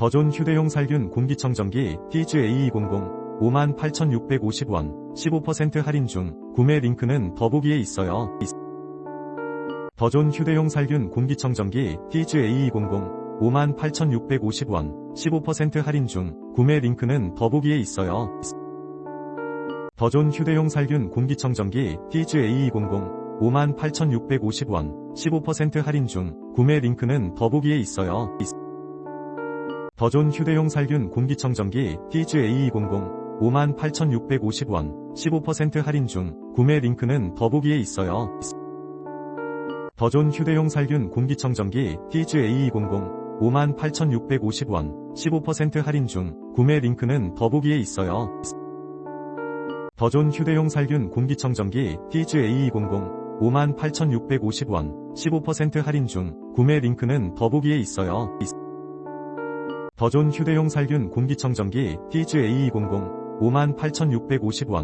더존 휴대용 살균 공기청정기 티즈 A200 58,650원 15% 할인 중 구매 링크는 더보기에 있어요. 더존 휴대용 살균 공기청정기 티즈 A200 58,650원 15% 할인 중 구매 링크는 더보기에 있어요. 더존 휴대용 살균 공기청정기 티즈 A200 58,650원 15% 할인 중 구매 링크는 더보기에 있어요. 더존 휴대용 살균 공기청정기 티즈 A200 58,650원 15% 할인 중 구매 링크는 더보기에 있어요. 더존 휴대용 살균 공기청정기 티즈 A200 58,650원 15% 할인 중 구매 링크는 더보기에 있어요. 더존 휴대용 살균 공기청정기 티즈 A200 58,650원 15% 할인 중 구매 링크는 더보기에 있어요. 더존 휴대용 살균 공기청정기 티즈 A200 58,650원